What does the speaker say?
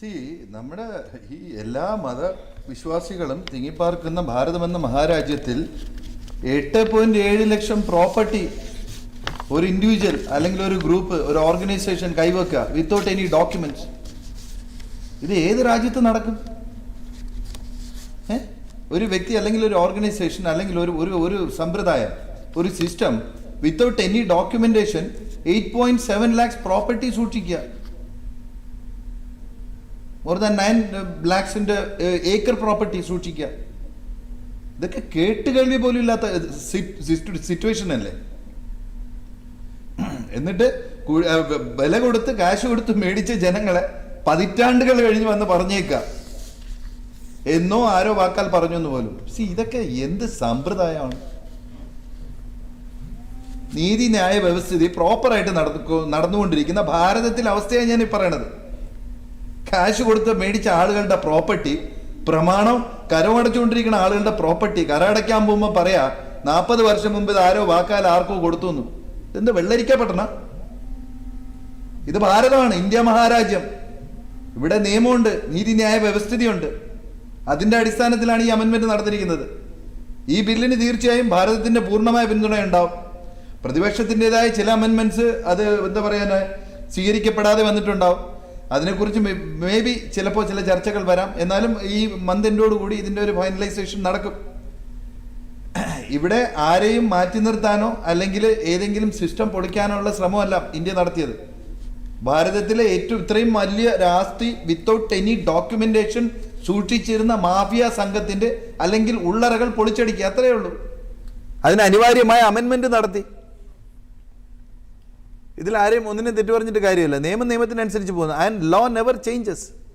C നമ്മുടെ ഈ എല്ലാ മതവിശ്വാസികളും തിങ്ങിപ്പാർക്കുന്ന ഭാരതമെന്ന മഹാരാജ്യത്തിൽ എട്ട് പോയിന്റ് ഏഴ് ലക്ഷം പ്രോപ്പർട്ടി ഒരു ഇൻഡിവിജ്വൽ അല്ലെങ്കിൽ ഒരു ഗ്രൂപ്പ് ഒരു ഓർഗനൈസേഷൻ കൈവെക്കുക വിത്തൗട്ട് എനി ഡോക്യുമെന്റ്സ് ഇത് ഏത് രാജ്യത്ത് നടക്കും? ഒരു വ്യക്തി അല്ലെങ്കിൽ ഒരു ഓർഗനൈസേഷൻ അല്ലെങ്കിൽ ഒരു ഒരു ഒരു സമ്പ്രദായം ഒരു system without any documentation eight point seven lakhs property സൂക്ഷിക്കുക. മോർ ദാൻ നയൻ ലാക്സിന്റെ ഏക്കർ പ്രോപ്പർട്ടി സൂക്ഷിക്കുക. ഇതൊക്കെ കേട്ടുകേൾവി പോലും ഇല്ലാത്ത സിറ്റുവേഷൻ അല്ലേ? എന്നിട്ട് വ- വില കൊടുത്ത് കാശ് കൊടുത്ത് മേടിച്ച ജനങ്ങളെ പതിറ്റാണ്ടുകൾ കഴിഞ്ഞ് വന്ന് പറഞ്ഞേക്കുക എന്നോ ആരോ വാക്കാൽ പറഞ്ഞു എന്ന് പോലും. സി ഇതൊക്കെ എന്ത് സമ്പ്രദായമാണ്? നീതിന്യായ വ്യവസ്ഥിതി പ്രോപ്പറായിട്ട് നടന്നു നടന്നുകൊണ്ടിരിക്കുന്ന ഭാരതത്തിലെ അവസ്ഥയാണ് ഞാൻ ഈ പറയണത് കാശ് കൊടുത്ത് മേടിച്ച ആളുകളുടെ പ്രോപ്പർട്ടി പ്രമാണം കരമടച്ചുകൊണ്ടിരിക്കുന്ന ആളുകളുടെ പ്രോപ്പർട്ടി കരടയ്ക്കാൻ പോകുമ്പോൾ പറയാ നാൽപ്പത് വർഷം മുമ്പ് ഇത് ആരോ വാക്കാൽ ആർക്കോ കൊടുത്തു എന്ന് എന്ത് വെള്ളരിക്കപ്പെട്ടണ? ഇത് ഭാരതമാണ് ഇന്ത്യ മഹാരാജ്യം. ഇവിടെ നിയമമുണ്ട് നീതിന്യായ വ്യവസ്ഥിതിയുണ്ട്. അതിന്റെ അടിസ്ഥാനത്തിലാണ് ഈ അമെന്മെന്റ് നടന്നിരിക്കുന്നത്. ഈ ബില്ലിന് തീർച്ചയായും ഭാരതത്തിന്റെ പൂർണമായ പിന്തുണ ഉണ്ടാവും പ്രതിപക്ഷത്തിന്റെതായ ചില അമെന്മെന്റ്സ് അത് എന്താ പറയാൻ സ്വീകരിക്കപ്പെടാതെ വന്നിട്ടുണ്ടാവും. അതിനെക്കുറിച്ച് മേ ബി ചിലപ്പോൾ ചില ചർച്ചകൾ വരാം. എന്നാലും ഈ മന്തിന്റോടുകൂടി കൂടി ഇതിന്റെ ഒരു ഫൈനലൈസേഷൻ നടക്കും. ഇവിടെ ആരെയും മാറ്റി നിർത്താനോ അല്ലെങ്കിൽ ഏതെങ്കിലും സിസ്റ്റം പൊളിക്കാനോ ഉള്ള ശ്രമമല്ല ഇന്ത്യ നടത്തിയത്. ഭാരതത്തിലെ ഏറ്റവും ഇത്രയും വലിയ രാസ്തി വിത്തൗട്ട് എനി ഡോക്യുമെന്റേഷൻ സൂക്ഷിച്ചിരുന്ന മാഫിയ സംഘത്തിന്റെ അല്ലെങ്കിൽ ഉള്ളറകൾ പൊളിച്ചടിക്കുക അത്രയേ ഉള്ളൂ. അതിന് അനിവാര്യമായ അമെന്മെന്റ് നടത്തി. ഇതിൽ ആരെയും ഒന്നിനും തെറ്റു പറഞ്ഞിട്ട് കാര്യമില്ല. നിയമം നിയമത്തിനനുസരിച്ച് പോകുന്നു. And law never changes